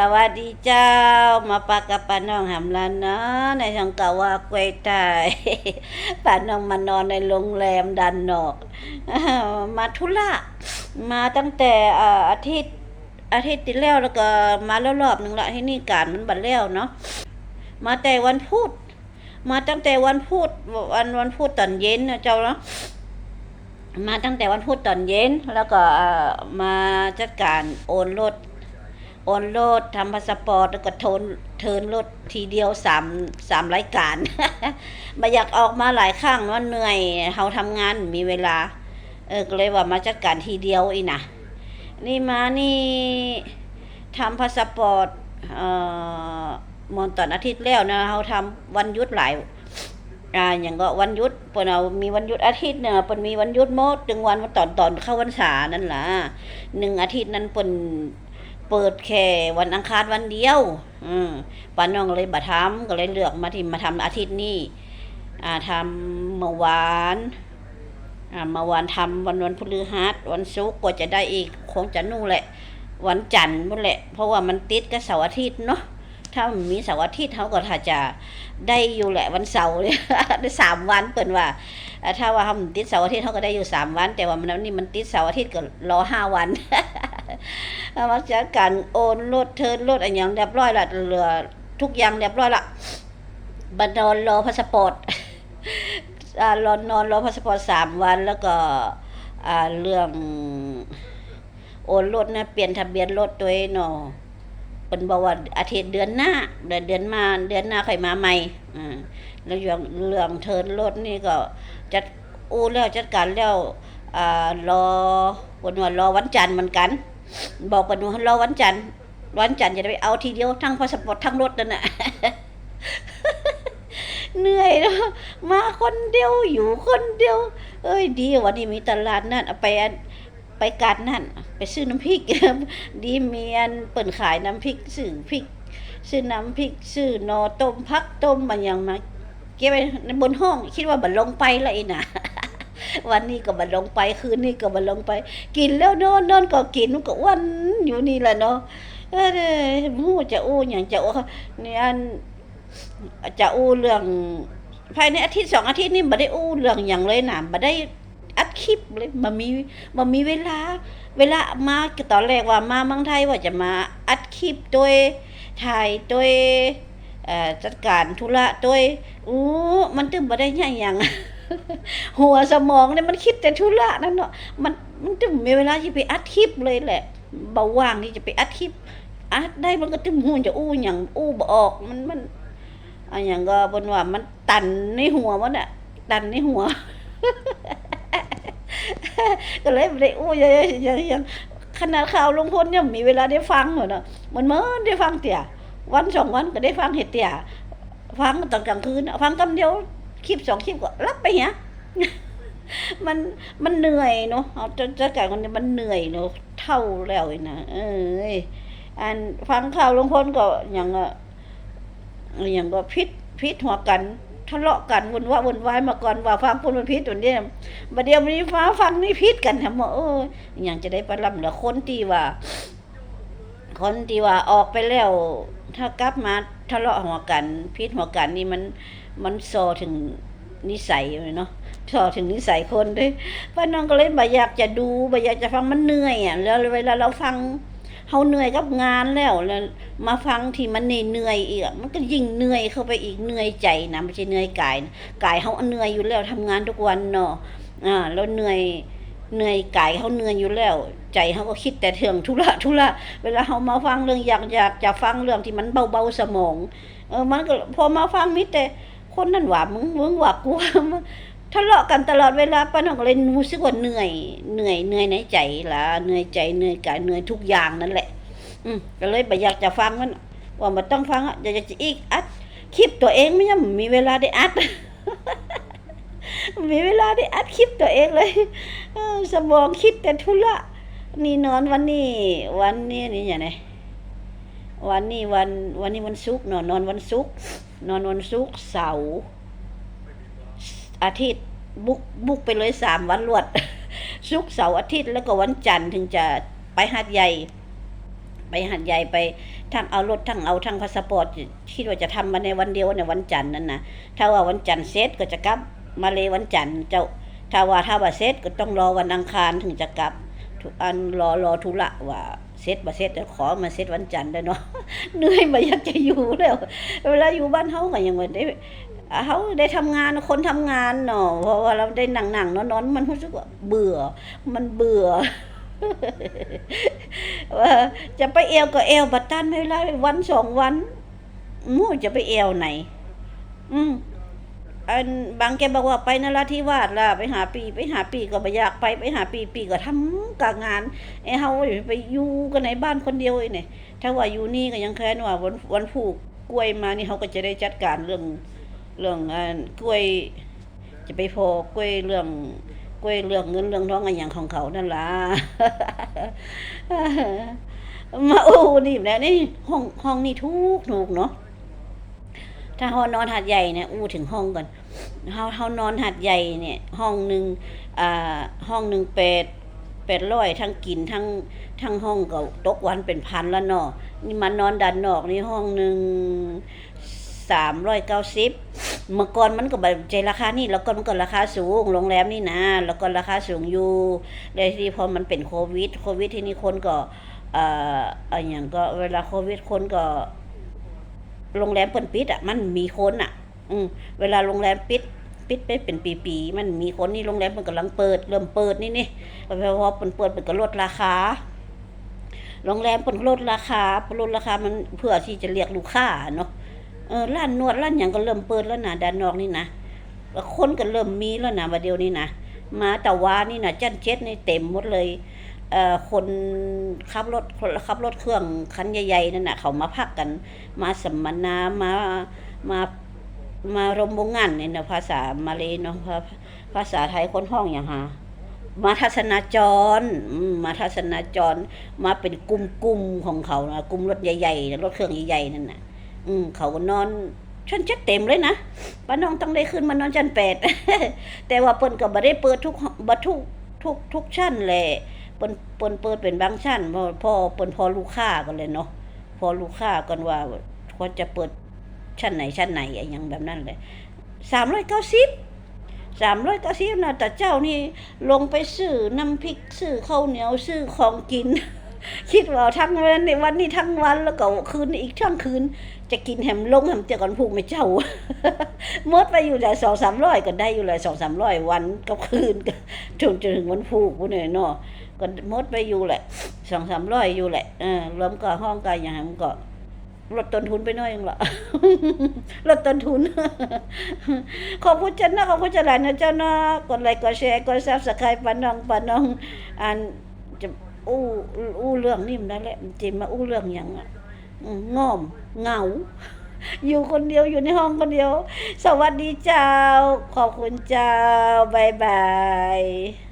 สวัสดีเจ้า มาปากกับป้าน้องหำลานนะ ในทางกาว่ากวยไทยป้าน้องมานอนในโรงแรมดันนอกอ้าวมาธุระมาตั้งแต่อาทิตย์อาทิตย์ที่แล้วแล้วก็มาแล้วรอบหนึ่งละที่นี่การมันบัดแล้วเนาะมาแต่วันพุธมาตั้งแต่วันพุธวันวันพุธตอนเย็นนะเจ้าเนาะมาตั้งแต่วันพุธตอนเย็น แล้วก็มาจัดการโอนรถ โอนรถทำพาสปอร์ตแล้วก็โทนเทินรถทีเดียวสามสามรายการมาอยากออกมาหลายครั้งว่าเหนื่อยเราทำงานมีเวลา เออก็เลยว่ามาจัดการทีเดียวอีนะนี่มานี่ทำพาสปอร์ตเอ่อมอนตอนอาทิตย์แล้วนะเราทำวันหยุดหลายอ่าอย่างก็วันหยุดเปิ้นเอามีวันหยุดอาทิตย์เนี่ยเปิ้นมีวันหยุดหมดถึงวันตอนตอนเข้าพรรษานั่นล่ะหนึ่งอาทิตย์นั้นเปิ้น เปิดแค่วันอังคารวันเดียว อืมป้าน้องเลยบ่ทำก็เลยเลือกมาที่มาทำอาทิตย์นี้อ่าทำเมื่อวานอ่าเมื่อวานทำวันวันพฤหัสวันศุกร์ก็จะได้อีกคงจะนู่นแหละ วันจันทร์นู่นแหละ เพราะว่ามันติดกับเสาร์อาทิตย์เนาะถ้ามันมีเสาร์อาทิตย์เขาก็ถ้าจะได้อยู่แหละวันเสาร์เนี่ยได้สามวันเปิ่นว่า ถ้าว่าทำติดเสาร์อาทิตย์เขาก็ได้อยู่สามวัน แต่ว่ามันนี่มันติดเสาร์อาทิตย์ก็รอห้าวัน มาจัดการโอนรถเทินรถอะไรอย่างเรียบร้อยละเหลือทุกอย่างเรียบร้อยละบัดนอนรอพาสปอร์ตอ่ารอนอนรอพาสปอร์ตสามวันแล้วก็อ่าเรื่องโอนรถนะเปลี่ยนทะเบียนรถตัวเองเนาะเป็นบอกว่าอาทิตย์เดือนหน้าเดือนเดือนมาเดือนหน้าใค่อยมาใหม่อ่าแล้วเรื่องเรื่องเทินรถนี่ก็จัดอู้แล้วจัดการแล้วอ่ารอวันวันรอวันจันทร์เหมือนกัน บอกกันว่ารอวันจันทร์วันจันทร์จะไปเอาทีเดียวทั้งพาสปอร์ตทั้งรถนั่นน่ะเหนื่อยเนอะมาคนเดียวอยู่คนเดียว เอ้ยดีวันนี้มีตลาดนั่นเอาไปไปกัดนั่น ไปซื้อน้ำพริกดีเมียนเปิ่นขายน้ำพริกซื้อพริกซื้อน้ำพริกซื้อนอต้มพักต้มมันยังมาเก็บไว้ในบนห้อง คิดว่าบันลงไปละอีน่ะ วันนี้ก็บันลงไปคืนนี้ก็บันลงไป กินแล้วนอนนอนก็กินก็อ้วันอยู่นี่แหละเนาะเออเด้อหูจะอู้อย่างจะอู้เนี่อันจะอู้เรื่อง ภายในอาทิตย์สองอาทิตย์นี่บ่ได้อู้เรื่องอย่างเลยนะบ่ได้อัดคลิปเลยบ่มีบ่มีเวลา เวลามาตอนแรกว่ามาเมืองไทยว่าจะมาอัดคลิปโดยถ่ายโดยจัดการธุระโดยอู้มันตึมบ่ได้หยังหยัง หัวสมองเนี่ยมันคิดแต่ธุระนั่นเนาะมันมันตึมมีเวลาที่ไปอัดคลิปเลยแหละเบาว่างที่จะไปอัดคลิปอัดได้มันก็ตึมหูจะอู้หยังอู้บออกมันมันอันหยังก็บนว่ามันตันในหัวมันอะตันในหัว ก็เลยไม่ได้อู้ยังยังยังขนาดข่าวลงพลยังมีเวลาได้ฟังเหรอเนาะมันเมื่อได้ฟังเตี่ยวันสองวันก็ได้ฟังเห็ดเตี่ยฟังตอนกลางคืนฟังคำเดียว คลิปสองคลิปก็รับไปเนี้ยมันมันเหนื่อยเนาะเอาจะจะการคนนี้มันเหนื่อยเนาะเท่าแล้วนะเอ้ยอันฟังข่าวลุงพลก็อย่างอะอย่างก็พิษพิษหัวกันทะเลาะกันวุ่นว่าวุ่นวายมาก่อนว่าฟังพูดมันพิษตัวเนี้ยบัดเดียวนี้ฟ้าฟังนี่พิษกันทำหมดเอออย่างจะได้ประลำเหลือคนที่ว่า คนที่ว่าออกไปแล้ว ถ้ากลับมาทะเลาะหัวกันพิษหัวกันนี่มันมันโซถึงนิสัยเลยเนาะโซถึงนิสัยคนด้วยป้าน้องก็เลยบ่อยากจะดูบ่อยากจะฟังมันเหนื่อยอะแล้วเวลาเราฟังเขาเหนื่อยกับงานแล้วแล้ว มาฟังที่มันเหนื่อยอีกมันก็ยิ่งเหนื่อยเข้าไปอีกเหนื่อยใจนะไม่ใช่เหนื่อยกายกายเขาเหนื่อยอยู่แล้วทำงานทุกวันเนาะอ่าแล้วเหนื่อย เหนื่อยกายเขาเหนื่อยอยู่แล้ว ใจเขาก็คิดแต่เถื่องทุระทุระเวลาเขามาฟังเรื่องอยากอยากจะฟังเรื่องที่มันเบาๆสมอง เออมันก็พอมาฟังมิแต่คนนั่นว่ามึงมึงว่ากูว่ามึงทะเลาะกันตลอดเวลาป้าน้องเลยรู้สึกว่าเหนื่อยเหนื่อยเหนื่อยในใจละเหนื่อยใจเหนื่อยกายเหนื่อยทุกอย่างนั่นแหละ อืมก็เลยไม่อยากจะฟังมันว่ามันต้องฟังอะอยากจะอีกอัดคลิปตัวเองไม่ยังมีเวลาได้อัด มีเวลาได้อัดคลิปตัวเองเลยสมองคิดแต่ธุระนี่นอนวันนี้ วันนี้นี่อย่างไรวันนี้วันวันนี้วันศุกร์นอนนอนวันศุกร์นอนวันศุกร์เสาร์อาทิตย์บุกบุกไปเลยสามวันรวดศุกร์เสาร์อาทิตย์แล้วก็วันจันทร์ถึงจะไปหาดใหญ่ ไปหาดใหญ่ไปทั้งเอารถทั้งเอาทั้งพาสปอร์ตคิดว่าจะทำมาในวันเดียวในวันจันทร์นั่นนะถ้าว่าวันจันทร์เสร็จก็จะกลับ มาเลวันจันทร์เจ้าถ้าว่าถ้าว่าเสร็จก็ต้องรอวันอังคารถึงจะกลับทุกอันรอรอธุระว่าเสร็จบ่เสร็จเดี๋ยวขอมาเสร็จวันจันทร์ได้เนาะเหนื่อยบ่อยากจะอยู่แล้วเวลาอยู่บ้านเฮาก็ยังบ่ได้เฮาได้ทำงานคนทำงานเนาะเพราะว่าเราได้นั่งๆนอนๆมันรู้สึกว่าเบื่อ มันเบื่อว่าจะไปเอวก็เอวบัดตันไม่ได้วันสองวันมู่จะไปเอวไหน อืม อันบางแกบอกว่าไปนราธิวาสล่ะไปหาปีไปหาปีก็ไม่อยากไปไปหาปีปีก็ทำกับงานไอ้เฮาไปอยู่กันในบ้านคนเดียวไอ้เนี่ยถ้าว่าอยู่นี่ก็ยังแค่นว่าวันวันผูกกล้วยมานี่เขาก็จะได้จัดการเรื่องเรื่องอันกล้วย จะไปพอกล้วยเรื่องกล้วยเรื่องเงินเรื่องทองอะไรอย่างของเขานั่นล่ะมาโอ้นี่แหละนี่ห้องห้องนี่ทุกถูกเนาะ ถ้าเฮานอนหัดใหญ่เนี่ยอู้ถึงห้องก่อนเฮาเฮานอนหัดใหญ่เนี่ยห้องหนึ่งอ่าห้องหนึ่งแปดแปดร้อยทั้งกินทั้งทั้งห้องก็ตกวันเป็นพันแล้วเนาะนี่มานอนดันนอกนี่ห้องหนึ่งสามร้อยเก้าสิบเมื่อก่อนมันก็แบบใจราคานี่แล้วก็มันก็ราคาสูงโรงแรมนี่นะแล้วก็ราคาสูงอยู่เลยที่พอมันเป็นโควิด โควิดที่นี่คนก็เอ่อเอะไรอย่างก็เวลาโควิดคนก็ โรงแรมเปิดปิดอะมันมีคนอะ อืมเวลาโรงแรมปิดปิดไปเป็นปีๆมันมีคนนี่โรงแรมมันกำลังเปิด เริ่มเปิดนี่นี่พอเปิดเปิดมันก็ลดราคาโรงแรมเปิดลดราคาลดราคามันเพื่อที่จะเรียกลูกค้าเนาะเออร้านนวดร้านอย่างก็เริ่มเปิดแล้วนะด้านนอกนี่นะคนก็เริ่มมีแล้วนะประเดี๋ยวนี้นะมาแต่ว่านี่นะจันเจ็ดนี่เต็มหมดเลย คนขับรถคนขับรถเครื่องคันใหญ่ๆนั่นน่ะเขามาพักกัน มาสัมมนามามามารมวงงานเนี่ยนะภาษามาเลยเนาะภาภาษาไทยคนห้องอย่างฮะมาทัศนาจร มาทัศนาจร มาเป็นกลุ่มๆของเขานะกลุ่มรถใหญ่ๆรถเครื่องใหญ่ๆนั่นน่ะ อืมเขาก็นอนชั้นเจ็ดเต็มเลยนะป้าน้องต้องได้ขึ้นมานอนชั้นแปดแต่ว่าเปิ้นก็บ่ได้เปิดทุกบ่ทุกทุกทุกชั้นแหละ เปิ้นเปิ้นเปิดเป็นบางชั้นพอพอเปิ้นพอลูกค้ากันเลยเนาะพอลูกค้ากันว่าเขาจะเปิดชั้นไหนชั้นไหนอย่างแบบนั้นเลยสามร้อยเก้าสิบสามร้อยเก้าสิบนะแต่เจ้านี่ลงไปซื้อน้ำพริกซื้อข้าวเหนียวซื้อของกิน คิดว่าทั้งวันในวันนี้ทั้งวันแล้วก็คืนอีกทั้งคืน จะกินแฮมลงแฮมเจาก่อนผูกไม่เจ้ามดไปอยู่แต่สองสามร้อยก็ได้อยู่เลยสองสามร้อยวันกับคืนจนจนถึงวันผูกพุ่นเนี่ยเนาะก็มดไปอยู่แหละสองสามร้อยอยู่แหละเออรวมกับห้องกันอย่างนั้นก็ลดต้นทุนไปหน้อยเองละลดต้นทุน ขอบคุณเจ้านะขอบคุณเจ้าหลายนะเจ้านะกดไลค์กดแชร์กดซับสไครป์ปาน้องปานน้องอันจะ อู้อู้เรื่องนี่มันได้แหละมันจะมาอู้เรื่องอย่างอะอืมง่อมเหงา อยู่คนเดียวอยู่ในห้องคนเดียว สวัสดีเจ้า ขอบคุณเจ้าบายบาย